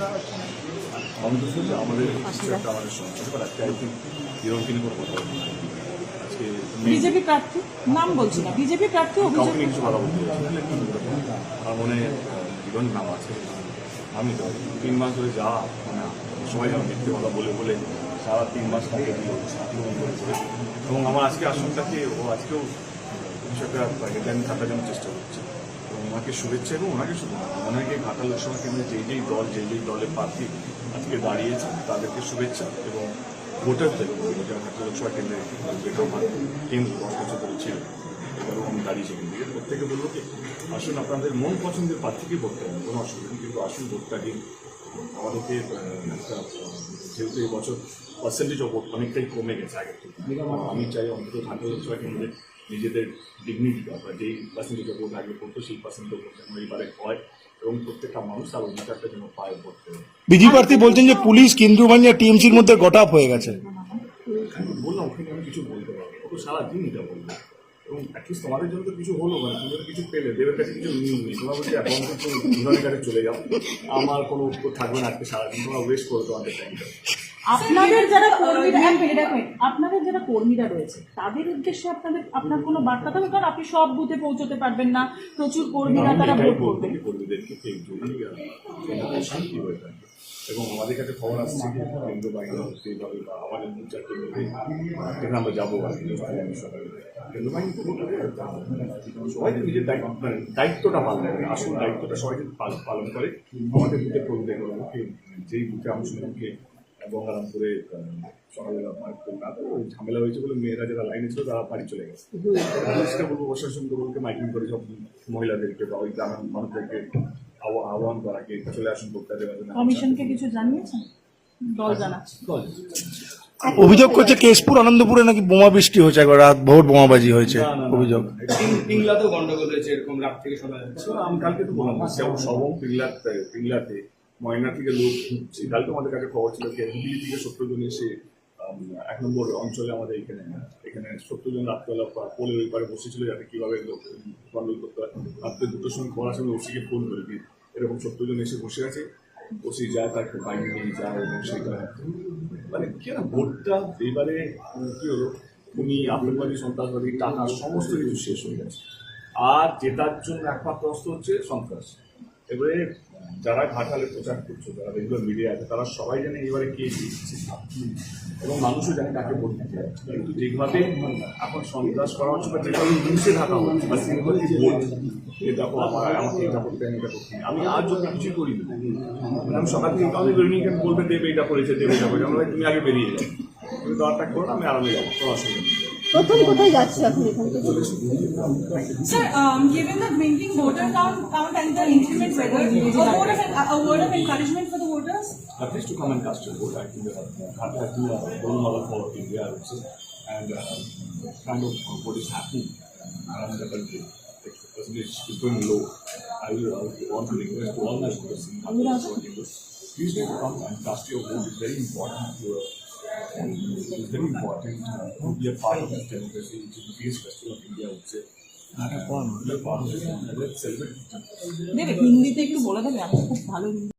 দেওয়া হচ্ছে না আমি তো আমাদের একটা আমাদের আজকে আই থিঙ্ক হিরোর কিনে কোনো কথা না। বিজেপি প্রার্থী? নাম বলছি না। বিজেপি প্রার্থী অভিযোগ কিছু কথা বলতে মনে হিরোর নাম আছে। আমি তো তিন মাস ধরে যা মানে সবাই যেন মিথ্যে কথা বলে বলে সারা তিন মাস তাকে। এবং আমার আজকে আসনটাকে ও আজকেও কিছু একটা হেডলাইন থাকার জন্য চেষ্টা করছে। ওনাকে শুভেচ্ছা এবং ওনাকে শুধু ওনাকে ঘাটা লোকসভা কেন্দ্রে যেই যেই দল, যেই যেই দলের প্রার্থী আজকে দাঁড়িয়েছে তাদেরকে শুভেচ্ছা এবং ভোটারদের ঘাটা লোকসভা কেন্দ্রে আমার কেন্দ্র দশ বছর ছিল এবারও আমি দাঁড়িয়েছি কিন্তু প্রত্যেকে বলব কি, আসুন আপনাদের মন পছন্দের প্রার্থীকে ভোট দেবেন কোনো অসুবিধা নেই, কিন্তু আসুন ভোটটা দিন। আমাদেরকে একটা যেহেতু এবছর পার্সেন্টেজ অফ ভোট অনেকটাই কমে গেছে আগে আমি চাই অন্তত ঘাটা লোকসভা কেন্দ্রে নিজেদের ডিগনিটি বা যেই পার্সেন্টেজ ভোট আগে করতো সেই পার্সেন্টেজ ভোট যেন এবারে হয় এবং প্রত্যেকটা মানুষ তার অধিকারটা যেন পায় ভোট। বিজেপি প্রার্থী বলছেন যে পুলিশ কেন্দ্রীয় বাহিনী আর টিএমসির মধ্যে গটাপ হয়ে গেছে। বললাম ওখানে আমি কিছু বলতে পারব তো সারাদিন এটা বলব। এবং অ্যাটলিস্ট তোমাদের জন্য তো কিছু হলো মানে তুমি কিছু পেলে। দেবের কাছে কিছু নিউজ নেই। তোমরা বলছে এখন তো চলে যাও। আমার কোনো উত্তর থাকবে না আজকে সারাদিন। তোমরা ওয়েস্ট করো তোমাদের টাইমটা আপনাদের যারা কর্মীরা এক মিনিট এক মিনিট। আপনাদের যারা কর্মীরা রয়েছে তাদের উদ্দেশ্যে আপনাদের আপনার কোনো বার্তা থাকবে কারণ আপনি সব বুথে পৌঁছতে পারবেন না। প্রচুর কর্মীরা তারা ভোট করবে। কর্মীদেরকে ঠিক যদি আহ, শান্তি হয়ে থাকে। এবং আমাদের কাছে খবর আসছে যে কেন্দ্র বাহিনী হচ্ছে এইভাবে বা আমাদের দু চারটে লোকে যেখানে আমরা যাব আর কি সকালে কেন্দ্র বাহিনী তো সবাই তো নিজের দায়িত্ব মানে দায়িত্বটা পালন করে আসল দায়িত্বটা সবাই পালন করে আমাদের বুথে আমাকে যেই বুথে আমি শুনলামকে গঙ্গারামপুরে সকালবেলা মাইক ওই ঝামেলা হয়েছে বলে মেয়েরা যারা লাইনে ছিল তারা বাড়ি চলে গেছে। পুলিশটা বলব প্রশাসনকে বলতে মাইকিং করে সব মহিলাদেরকে বা ওই গ্রামের মানুষদেরকে আহ্বা- আহ্বান করাকে চলে আসুন দেওয়ার কমিশনকে কিছু জানিয়েছেন? দল জানাচ্ছে। অভিযোগ করছে কেশপুর আনন্দপুরে নাকি বোমা বৃষ্টি হয়েছে একবার রাত ভোর বোমাবাজি হয়েছে অভিযোগ। পিংলাতেও গন্ডগোল হয়েছে এরকম রাত থেকে শোনা যাচ্ছে আমি কালকে তো বললাম সব- সবম পিংলাতে পিংলাতে ময়না থেকে লোক ঢুকছে কালকে আমাদের কাছে খবর ছিল কি হুগলি থেকে সত্তর জন এসে এক নম্বর অঞ্চলে আমাদের এখানে এখানে সত্তর জন রাত্রেবেলা পোলের ওই পারে বসেছিল যাতে কীভাবে লোক গন্ডল করতে হয় রাত্রে দুটোর সময় খবর আসলে ওসিকে ফোন করে দিই এরকম সত্তর জন এসে বসে আছে, ওসি যায় তাকে বাইরে নিয়ে যায় এবং সেটা মানে কি না ভোটটা এবারে কী হলো? উনি আতঙ্কবাদী, সন্ত্রাসবাদী, টাকা, সমস্ত কিছু শেষ হয়ে গেছে। আর জেতার জন্য একমাত্র অস্ত্র হচ্ছে সন্ত্রাস। এবারে যারা ঘাটালে প্রচার করছে, যারা রেগুলার মিডিয়া আছে, তারা সবাই জানে এবারে কে জিতছে এবং মানুষও জানে কাকে ভোট দিতে। কিন্তু যেভাবে এখন সন্ত্রাস করা হচ্ছে বা যেভাবে নিউজে থাকা হচ্ছে, বা সিম্পলি ভোট দেখো আমার আমাকে এটা করতে আমি এটা করতে আমি আজ যত কিছুই করি না আমি সকাল থেকে কাউকে করিনি কেন বলবে, দেবে, এটা করেছে, দেবে, এটা করেছে। আমরা তুমি আগে বেরিয়ে যাও। তুমি দরটা করো, আমি আরামে যাব, কোনো অসুবিধা নেই। প্রথম কোথায় যাচ্ছে আপনি এখান থেকে Sir, um, given the drinking voter count, count and the increment weather, a word of, a word of encouragement for the voters? At least to come and cast your vote. I think uh, Dhaka has been a role model for India, I would say, and uh, kind of uh, what is happening around the country. The percentage is going low. I will I would want to request to all my voters in Dhaka, Dhaka, please do come and cast your vote. It's very important to uh, it's very important uh, to be a part of this democracy, which is the biggest festival of India, I would say. And, uh, a part of it let's celebrate. দেবে হিন্দিতে একটু বলে দেবে আমি খুব ভালো হিন্দি